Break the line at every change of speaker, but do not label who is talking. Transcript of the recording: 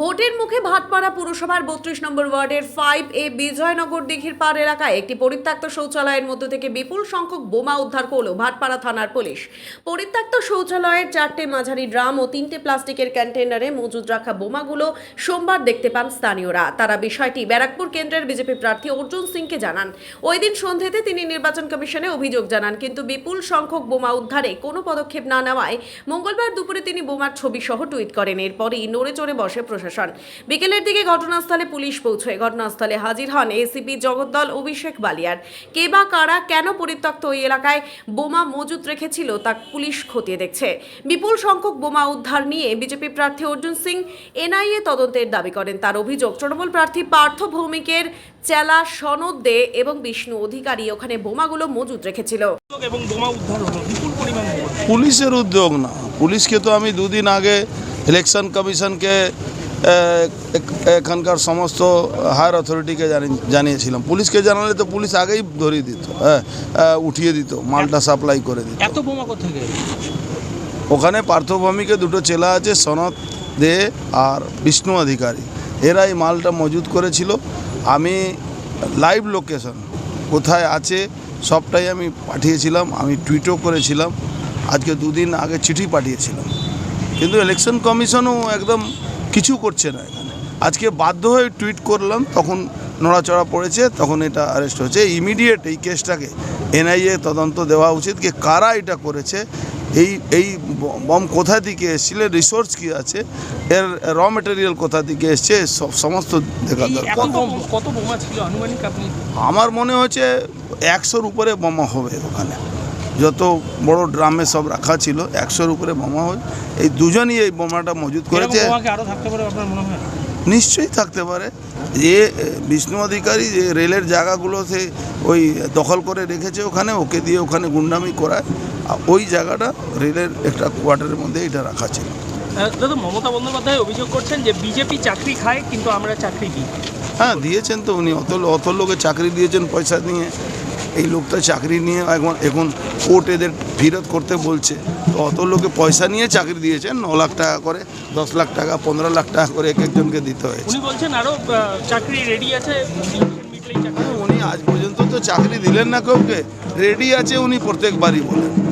ভোটের মুখে ভাটপাড়া পুরসভার বত্রিশ নম্বর ওয়ার্ডের ফাইভ এ বিজয়নগর দিঘির পার এলাকায় একটি পরিত্যক্ত শৌচালয়ের মধ্য থেকে বিপুল সংখ্যক বোমা উদ্ধার করল ভাটপাড়া থানার পুলিশ পরিত্যক্ত শৌচালয়ের চারটে মাঝারি ড্রাম ও তিনটে প্লাস্টিকের কন্টেনারে মজুদ রাখা বোমাগুলো সোমবার দেখতে পান স্থানীয়রা তারা বিষয়টি ব্যারাকপুর কেন্দ্রের বিজেপি প্রার্থী অর্জুন সিংকে জানান ওই দিন তিনি নির্বাচন কমিশনে অভিযোগ জানান কিন্তু বিপুল সংখ্যক বোমা উদ্ধারে কোনো পদক্ষেপ না নেওয়ায় মঙ্গলবার দুপুরে তিনি বোমার ছবি সহ টুইট করেন এরপরই নড়ে চড়ে বসে প্রশাসন বিকেলের দিকে ঘটনাস্থলে পুলিশ পৌঁছয় ঘটনাস্থলে হাজির হন এসিপি জগদ্দল অভিষেক বালিয়ার কে বা কারা কেন পরিত্যক্ত ওই এলাকায় বোমা মজুত রেখেছিল তা পুলিশ খতিয়ে দেখছে বিপুল সংখ্যক বোমা উদ্ধার নিয়ে বিজেপি প্রার্থী অর্জুন সিং এনআইএ তদন্তের দাবি করেন তার অভিযোগ তৃণমূল প্রার্থী পার্থ ভৌমিকের চেলা সনদ দে এবং বিষ্ণু অধিকারী ওখানে বোমাগুলো মজুদ রেখেছিল
পুলিশের উদ্যোগ না পুলিশকে তো আমি দুদিন আগে ইলেকশন কমিশনকে এখানকার সমস্ত হায়ার অথরিটিকে জানিয়েছিলাম পুলিশকে জানালে তো পুলিশ আগেই ধরিয়ে দিত হ্যাঁ উঠিয়ে দিত মালটা সাপ্লাই করে দিত ওখানে পার্থভূমিকে দুটো চেলা আছে সনৎ দে আর বিষ্ণু অধিকারী এরা এই মালটা মজুদ করেছিল আমি লাইভ লোকেশন কোথায় আছে সবটাই আমি পাঠিয়েছিলাম আমি টুইটও করেছিলাম আজকে দুদিন আগে চিঠি পাঠিয়েছিলাম কিন্তু ইলেকশন কমিশনও একদম কিছু করছে না এখানে আজকে বাধ্য হয়ে টুইট করলাম তখন নড়াচড়া পড়েছে তখন এটা অ্যারেস্ট হয়েছে ইমিডিয়েট এই কেসটাকে এনআইএ তদন্ত দেওয়া উচিত যে কারা এটা করেছে এই এই বম কোথা থেকে এসছিলেন রিসোর্স কি আছে এর র মেটেরিয়াল কোথা থেকে এসছে সব সমস্ত দেখা দরকার আমার মনে হচ্ছে একশোর উপরে বোমা হবে ওখানে যত বড় ড্রামে সব রাখা ছিল একশোর উপরে বোমা হয় এই দুজনই এই বোমাটা মজুত করেছে নিশ্চয়ই থাকতে পারে যে বিষ্ণু অধিকারী যে রেলের জায়গাগুলো সে ওই দখল করে রেখেছে ওখানে ওকে দিয়ে ওখানে গুন্ডামি করায় আর ওই জায়গাটা রেলের একটা কোয়ার্টারের মধ্যে এটা রাখা ছিল
দাদা মমতা বন্দ্যোপাধ্যায় অভিযোগ করছেন যে বিজেপি চাকরি খায় কিন্তু আমরা চাকরি দিই
হ্যাঁ দিয়েছেন তো উনি অত অত লোকে চাকরি দিয়েছেন পয়সা নিয়ে এই লোকটা চাকরি নিয়ে এখন এখন কোর্ট এদের ফিরত করতে বলছে তো অত লোকে পয়সা নিয়ে চাকরি দিয়েছেন ন লাখ টাকা করে দশ লাখ টাকা পনেরো লাখ টাকা করে এক একজনকে দিতে হয়েছে
উনি বলছেন চাকরি রেডি আছে
উনি আজ পর্যন্ত তো চাকরি দিলেন না কাউকে রেডি আছে উনি প্রত্যেকবারই বলেন